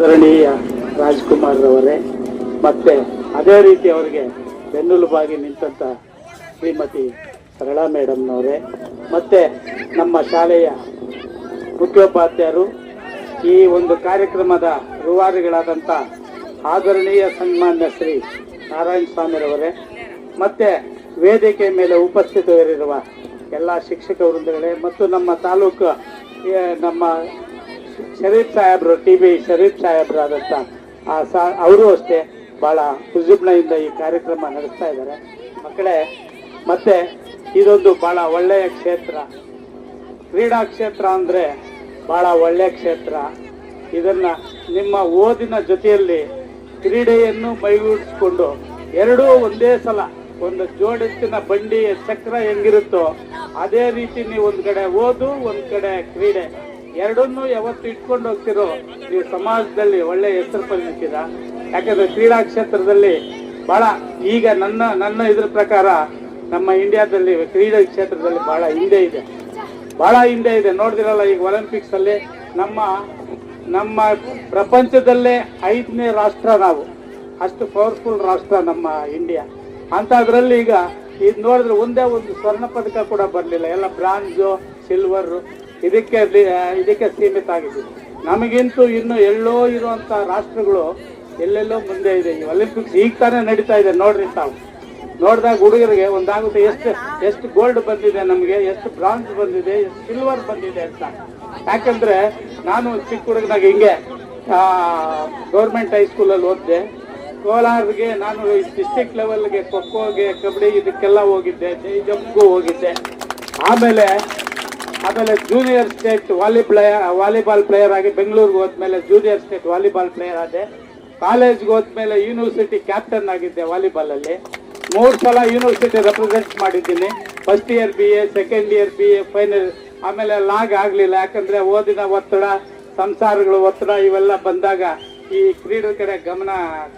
ಆದರಣೀಯ ರಾಜ್ಕುಮಾರ್ ರವರೇ, ಮತ್ತೆ ಅದೇ ರೀತಿ ಅವರಿಗೆ ಬೆನ್ನೆಲುಬಾಗಿ ನಿಂತಂತ ಶ್ರೀಮತಿ ಸರಳಾ ಮೇಡಮ್ನವರೇ, ಮತ್ತೆ ನಮ್ಮ ಶಾಲೆಯ ಮುಖ್ಯೋಪಾಧ್ಯಾಯರು, ಈ ಒಂದು ಕಾರ್ಯಕ್ರಮದ ರೂವಾರಿಗಳಾದಂಥ ಆದರಣೀಯ ಸನ್ಮಾನ್ಯ ಶ್ರೀ ನಾರಾಯಣ ಸ್ವಾಮಿರವರೇ ಮತ್ತೆ ವೇದಿಕೆ ಮೇಲೆ ಉಪಸ್ಥಿತರಿರುವ ಎಲ್ಲ ಶಿಕ್ಷಕ ವೃಂದಗಳೇ, ಮತ್ತು ನಮ್ಮ ತಾಲೂಕು ನಮ್ಮ ಶರೀಫ್ ಸಾಹೇಬ್ರು ಟಿ ಬಿ ಶರೀಫ್ ಸಾಹೇಬ್ರಾದಂಥ ಆ ಸಾ, ಅವರು ಅಷ್ಟೇ ಭಾಳ ಹುಜುಬ್ನೆಯಿಂದ ಈ ಕಾರ್ಯಕ್ರಮ ನಡೆಸ್ತಾ ಇದ್ದಾರೆ. ಮಕ್ಕಳೇ, ಮತ್ತೆ ಇದೊಂದು ಭಾಳ ಒಳ್ಳೆಯ ಕ್ಷೇತ್ರ. ಕ್ರೀಡಾ ಕ್ಷೇತ್ರ ಅಂದರೆ ಭಾಳ ಒಳ್ಳೆಯ ಕ್ಷೇತ್ರ. ಇದನ್ನು ನಿಮ್ಮ ಓದಿನ ಜೊತೆಯಲ್ಲಿ ಕ್ರೀಡೆಯನ್ನು ಮೈಗೂಡಿಸ್ಕೊಂಡು ಎರಡೂ ಒಂದೇ ಸಲ ಒಂದು ಜೋಡೆತ್ತಿನ ಬಂಡಿ ಚಕ್ರ ಹೆಂಗಿರುತ್ತೋ ಅದೇ ರೀತಿ ನೀವು ಒಂದು ಕಡೆ ಓದು, ಒಂದು ಕಡೆ ಕ್ರೀಡೆ. ಎರಡನ್ನೂ ಯಾವತ್ತು ಇಟ್ಕೊಂಡು ಹೋಗ್ತಿರೋ ನೀವು ಸಮಾಜದಲ್ಲಿ ಒಳ್ಳೆ ಹೆಸರು ಪಡೆದಿದ್ದೀರಾ? ಯಾಕಂದ್ರೆ ಕ್ರೀಡಾ ಕ್ಷೇತ್ರದಲ್ಲಿ ಬಹಳ ಈಗ ನನ್ನ ನನ್ನ ಇದ್ರ ಪ್ರಕಾರ ನಮ್ಮ ಇಂಡಿಯಾದಲ್ಲಿ ಕ್ರೀಡಾ ಕ್ಷೇತ್ರದಲ್ಲಿ ಬಹಳ ಹಿಂದೆ ಇದೆ. ಬಹಳ ಹಿಂದೆ ಇದೆ. ನೋಡಿದಿರಲ್ಲ, ಈಗ ಒಲಿಂಪಿಕ್ಸ್ ಅಲ್ಲಿ ನಮ್ಮ ನಮ್ಮ ಪ್ರಪಂಚದಲ್ಲೇ ಐದನೇ ರಾಷ್ಟ್ರ ನಾವು. ಅಷ್ಟು ಪವರ್ಫುಲ್ ರಾಷ್ಟ್ರ ನಮ್ಮ ಇಂಡಿಯಾ ಅಂಥದ್ರಲ್ಲಿ ಈಗ ಇದು ನೋಡಿದ್ರೆ ಒಂದೇ ಒಂದು ಸ್ವರ್ಣ ಪದಕ ಕೂಡ ಬರಲಿಲ್ಲ. ಎಲ್ಲ ಬ್ರಾಂಜು ಸಿಲ್ವರ್ ಇದಕ್ಕೆ ಇದಕ್ಕೆ ಸೀಮಿತ ಆಗಿದೆ. ನಮಗಿಂತೂ ಇನ್ನು ಎಲ್ಲೋ ಇರುವಂತ ರಾಷ್ಟ್ರಗಳು ಎಲ್ಲೆಲ್ಲೋ ಮುಂದೆ ಇದೆ. ಈ ಒಲಿಂಪಿಕ್ಸ್ ಈಗ ತಾನೇ ನಡೀತಾ ಇದೆ. ನೋಡ್ರಿ ತಾವು. ನೋಡಿದಾಗ ಹುಡುಗರಿಗೆ ಒಂದಾಗುತ್ತೆ ಎಷ್ಟು ಎಷ್ಟು ಗೋಲ್ಡ್ ಬಂದಿದೆ ನಮಗೆ, ಎಷ್ಟು ಬ್ರಾಂಜ್ ಬಂದಿದೆ, ಎಷ್ಟು ಸಿಲ್ವರ್ ಬಂದಿದೆ ಅಂತ. ಯಾಕಂದ್ರೆ ನಾನು ಚಿಕ್ಕ ಹುಡುಗನಾಗ ಹಿಂಗೆ ಗೌರ್ಮೆಂಟ್ ಹೈಸ್ಕೂಲಲ್ಲಿ ಓದಿದೆ. ಕೋಲಾರ್ಗೆ ನಾನು ಡಿಸ್ಟಿಕ್ ಲೆವೆಲ್ಗೆ ಖೋಖೋಗೆ ಕಬಡ್ಡಿ ಇದಕ್ಕೆಲ್ಲ ಹೋಗಿದ್ದೆ. ಜೈ ಜಂಪ್ಗೂ ಹೋಗಿದ್ದೆ. ಆಮೇಲೆ ಆಮೇಲೆ junior state volleyball volleyball player ಆಗಿ ಬೆಂಗಳೂರಿಗೆ ಹೋದ್ಮೇಲೆ ಜೂನಿಯರ್ ಸ್ಟೇಟ್ ವಾಲಿಬಾಲ್ ಪ್ಲೇಯರ್ ಆದೆ. ಕಾಲೇಜ್ಗೆ ಹೋದ್ಮೇಲೆ ಯೂನಿವರ್ಸಿಟಿ ಕ್ಯಾಪ್ಟನ್ ಆಗಿದ್ದೆ ವಾಲಿಬಾಲ್ ಅಲ್ಲಿ. ಮೂರು ಸಲ ಯೂನಿವರ್ಸಿಟಿ ರೆಪ್ರೆಸೆಂಟ್ ಮಾಡಿದ್ದೀನಿ. First year B A second year B A final ಆಮೇಲೆ ಲಾಗ್ ಆಗಲಿಲ್ಲ. ಯಾಕಂದ್ರೆ ಓದಿನ ಒತ್ತಡ, ಸಂಸಾರಗಳು ಒತ್ತಡ ಇವೆಲ್ಲ ಬಂದಾಗ ಈ ಕ್ರೀಡೆ ಕಡೆ ಗಮನ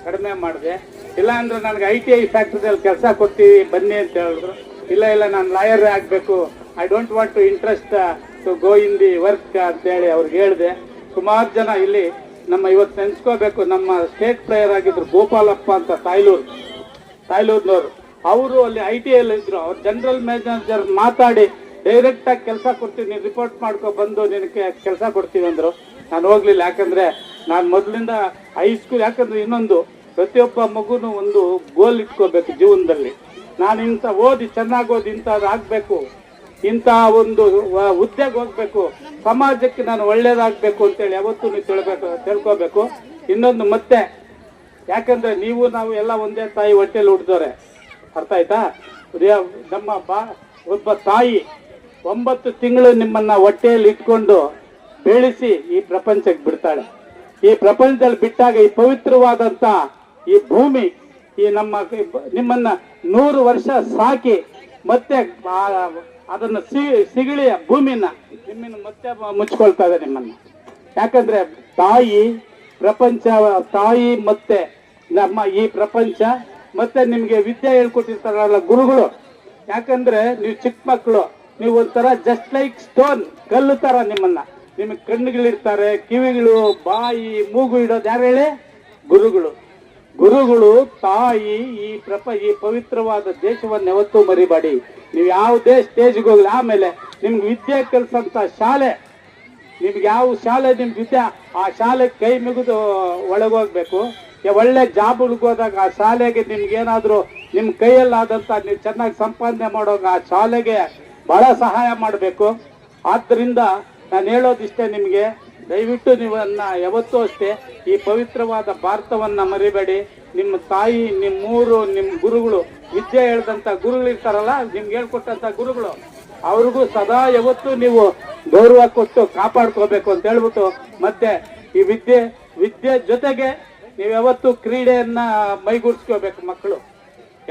ಕಡಿಮೆ ಮಾಡಿದೆ. ಇಲ್ಲ ಅಂದ್ರೆ ನನಗೆ ಐ ಟಿ ಐ ಫ್ಯಾಕ್ಟ್ರಿಯಲ್ಲಿ ಕೆಲಸ ಕೊಡ್ತೀವಿ, ಬನ್ನಿ ಅಂತ ಹೇಳಿದ್ರು. ಇಲ್ಲ ಇಲ್ಲ, ನಾನು ಲಾಯರ್ ಆಗಬೇಕು. I don't want to interest to go in the work ಅಂತೇಳಿ ಅವ್ರಿಗೆ ಹೇಳಿದೆ. ಸುಮಾರು ಜನ ಇಲ್ಲಿ ನಮ್ಮ ಇವತ್ತು ನೆನೆಸ್ಕೋಬೇಕು, ನಮ್ಮ ಸ್ಟೇಟ್ ಪ್ಲೇಯರ್ ಆಗಿದ್ರು ಗೋಪಾಲಪ್ಪ ಅಂತ ತಾಯ್ಲೂರು, ತಾಯ್ಲೂರ್ನವರು. ಅವರು ಅಲ್ಲಿ ಐ ಟಿ ಐಲ್ಲಿ ಇದ್ರು. ಅವ್ರು ಜನರಲ್ ಮ್ಯಾನೇಜರ್ ಮಾತಾಡಿ ಡೈರೆಕ್ಟಾಗಿ ಕೆಲಸ ಕೊಡ್ತೀನಿ ರಿಪೋರ್ಟ್ ಮಾಡ್ಕೊ, ಬಂದು ನಿನಗೆ ಕೆಲಸ ಕೊಡ್ತೀವಿ ಅಂದರು. ನಾನು ಹೋಗ್ಲಿಲ್ಲ, ಯಾಕಂದರೆ ನಾನು ಮೊದಲಿಂದ ಹೈಸ್ಕೂಲ್ ಯಾಕಂದ್ರೆ ಇನ್ನೊಂದು ಪ್ರತಿಯೊಬ್ಬ ಮಗುನು ಒಂದು ಗೋಲ್ ಇಟ್ಕೋಬೇಕು ಜೀವನದಲ್ಲಿ. ನಾನು ಇಂಥ ಓದಿ, ಚೆನ್ನಾಗಿ ಓದಿ ಇಂಥದ್ದು ಆಗ್ಬೇಕು. ಇಂಥ ಒಂದು ಹುದ್ದೆಗೆ ಹೋಗ್ಬೇಕು. ಸಮಾಜಕ್ಕೆ ನಾನು ಒಳ್ಳೇದಾಗಬೇಕು ಅಂತೇಳಿ ಯಾವತ್ತೂ ನೀವು ತಿಳ್ಬೇಕು, ತಿಳ್ಕೋಬೇಕು. ಇನ್ನೊಂದು ಮತ್ತೆ, ಯಾಕಂದ್ರೆ ನೀವು ನಾವು ಎಲ್ಲ ಒಂದೇ ತಾಯಿ ಹೊಟ್ಟೆಲಿ ಹುಟ್ಟಿದವ್ರೆ ಅರ್ಥ ಆಯ್ತಾ? ನಮ್ಮ ಬಾ, ಒಬ್ಬ ತಾಯಿ ಒಂಬತ್ತು ತಿಂಗಳು ನಿಮ್ಮನ್ನ ಹೊಟ್ಟೆಯಲ್ಲಿ ಇಟ್ಕೊಂಡು ಬೆಳೆಸಿ ಈ ಪ್ರಪಂಚಕ್ಕೆ ಬಿಡ್ತಾಳೆ. ಈ ಪ್ರಪಂಚದಲ್ಲಿ ಬಿಟ್ಟಾಗ ಈ ಪವಿತ್ರವಾದಂತ ಈ ಭೂಮಿ, ಈ ನಮ್ಮ, ನಿಮ್ಮನ್ನ ನೂರು ವರ್ಷ ಸಾಕಿ ಮತ್ತೆ ಅದನ್ನ ಸಿಗಿಳಿಯ ಭೂಮಿನ ನಿಮ್ಮನ್ನ ಮತ್ತೆ ಮುಚ್ಕೊಳ್ತಾ ಇದೆ ನಿಮ್ಮನ್ನ. ಯಾಕಂದ್ರೆ ತಾಯಿ ಪ್ರಪಂಚ, ತಾಯಿ ಮತ್ತೆ ನಮ್ಮ ಈ ಪ್ರಪಂಚ ಮತ್ತೆ ನಿಮ್ಗೆ ವಿದ್ಯೆ ಹೇಳ್ಕೊಟ್ಟಿರ್ತಾರಲ್ಲ ಗುರುಗಳು. ಯಾಕಂದ್ರೆ ನೀವು ಚಿಕ್ಕ ಮಕ್ಕಳು, ನೀವು ಒಂಥರ ಜಸ್ಟ್ ಲೈಕ್ ಸ್ಟೋನ್ ಕಲ್ಲು ತರ ನಿಮ್ಮನ್ನ. ನಿಮಗೆ ಕಣ್ಣುಗಳಿರ್ತಾರೆ, ಕಿವಿಗಳು, ಬಾಯಿ, ಮೂಗು ಇಡೋದು ಯಾರು ಹೇಳಿ? ಗುರುಗಳು. ಗುರುಗಳು, ತಾಯಿ, ಈ ಪ್ರಪ, ಈ ಪವಿತ್ರವಾದ ದೇಶವನ್ನು ಯಾವತ್ತೂ ಮರಿಬೇಡಿ. ನೀವು ಯಾವುದೇ ಸ್ಟೇಜ್ಗೆ ಹೋಗ್ಲಿ, ಆಮೇಲೆ ನಿಮ್ಗೆ ವಿದ್ಯೆ ಕಲಿಸಂತ ಶಾಲೆ, ನಿಮ್ಗೆ ಯಾವ ಶಾಲೆ ನಿಮ್ಗೆ ವಿದ್ಯೆ, ಆ ಶಾಲೆ ಕೈ ಮುಗಿದು ಒಳಗೋಗ್ಬೇಕು ಒಳ್ಳೆ ಜಾಬ್ಗಳಿಗೆ ಹೋದಾಗ ಆ ಶಾಲೆಗೆ ನಿಮ್ಗೆ ಏನಾದ್ರು ನಿಮ್ ಕೈಯಲ್ಲಾದಂತ ನೀವು ಚೆನ್ನಾಗಿ ಸಂಪಾದನೆ ಮಾಡೋಗ ಆ ಶಾಲೆಗೆ ಬಹಳ ಸಹಾಯ ಮಾಡಬೇಕು. ಆದ್ರಿಂದ ನಾನು ಹೇಳೋದಿಷ್ಟೇ ನಿಮಗೆ ದಯವಿಟ್ಟು ನೀವನ್ನ ಯಾವತ್ತೂ ಅಷ್ಟೇ ಈ ಪವಿತ್ರವಾದ ಭಾರತವನ್ನ ಮರಿಬೇಡಿ. ನಿಮ್ಮ ತಾಯಿ, ನಿಮ್ಮೂರು ನಿಮ್ಮ ಗುರುಗಳು, ವಿದ್ಯೆ ಹೇಳ್ದಂತ ಗುರುಗಳು ಇರ್ತಾರಲ್ಲ, ನಿಮ್ಗೆ ಹೇಳ್ಕೊಟ್ಟಂಥ ಗುರುಗಳು, ಅವ್ರಿಗೂ ಸದಾ ಯಾವತ್ತೂ ನೀವು ಗೌರವ ಕೊಟ್ಟು ಕಾಪಾಡ್ಕೋಬೇಕು ಅಂತ ಹೇಳ್ಬಿಟ್ಟು, ಮತ್ತೆ ಈ ವಿದ್ಯೆ ವಿದ್ಯೆ ಜೊತೆಗೆ ನೀವು ಯಾವತ್ತು ಕ್ರೀಡೆಯನ್ನ ಮೈಗೂಡಿಸ್ಕೋಬೇಕು ಮಕ್ಕಳು.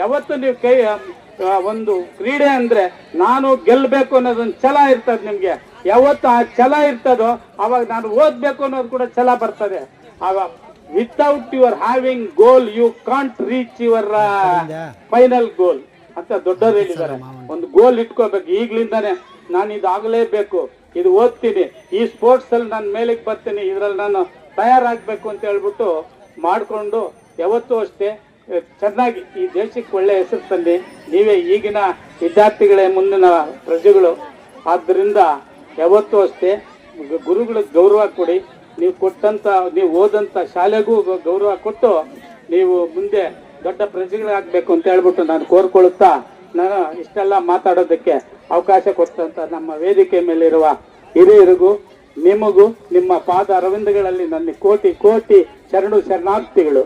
ಯಾವತ್ತು ನೀವು ಕೈ ಒಂದು ಕ್ರೀಡೆ ಅಂದ್ರೆ ನಾನು ಗೆಲ್ಲಬೇಕು ಅನ್ನೋದೊಂದು ಛಲ ಇರ್ತದೆ ನಿಮ್ಗೆ. ಯಾವತ್ತು ಆ ಛಲ ಇರ್ತದೋ ಅವಾಗ ನಾನು ಓದ್ಬೇಕು ಅನ್ನೋದು ಕೂಡ ಛಲ ಬರ್ತದೆ. ಆವಾಗ without your having goal you can't reach your final goal ಅಂತ ದೊಡ್ಡವ್ರು ಹೇಳಿದ್ದಾರೆ. ಒಂದು ಗೋಲ್ ಇಟ್ಕೋಬೇಕು. ಈಗ್ಲಿಂದಾನೆ ನಾನು ಇದಾಗಲೇಬೇಕು. ಇದು ಓದ್ತೀನಿ. ಈ ಸ್ಪೋರ್ಟ್ಸ್ ಅಲ್ಲಿ ನಾನು ಮೇಲಕ್ಕೆ ಬರ್ತೀನಿ. ಇದ್ರಲ್ಲಿ ನಾನು ತಯಾರಾಗಬೇಕು ಅಂತ ಹೇಳ್ಬಿಟ್ಟು ಮಾಡಿಕೊಂಡು ಯಾವತ್ತೂ ಅಷ್ಟೇ ಚೆನ್ನಾಗಿ ಈ ದೇಶಕ್ಕೆ ಒಳ್ಳೆ ಹೆಸರು ತಂದು. ನೀವೇ ಈಗಿನ ವಿದ್ಯಾರ್ಥಿಗಳೇ ಮುಂದಿನ ಪ್ರಜೆಗಳು. ಆದ್ದರಿಂದ ಯಾವತ್ತೂ ಅಷ್ಟೇ ಗುರುಗಳ ಗುರುಗಳಿಗೆ ಗೌರವ ಕೊಡಿ. ನೀವು ಕೊಟ್ಟಂತ, ನೀವು ಓದಂತ ಶಾಲೆಗೂ ಗೌರವ ಕೊಟ್ಟು ನೀವು ಮುಂದೆ ದೊಡ್ಡ ಪ್ರಜೆಗಳಾಗಬೇಕು ಅಂತ ಹೇಳ್ಬಿಟ್ಟು ನಾನು ಕೋರ್ಕೊಳ್ಳುತ್ತಾ ನಾನು ಇಷ್ಟೆಲ್ಲ ಮಾತಾಡೋದಕ್ಕೆ ಅವಕಾಶ ಕೊಟ್ಟಂತ ನಮ್ಮ ವೇದಿಕೆ ಮೇಲಿರುವ ಹಿರಿಯರಿಗೂ, ನಿಮಗೂ, ನಿಮ್ಮ ಪಾದ ಅರವಿಂದಗಳಲ್ಲಿ ನನ್ನ ಕೋಟಿ ಕೋಟಿ ಶರಣು ಶರಣಾರ್ಥಿಗಳು.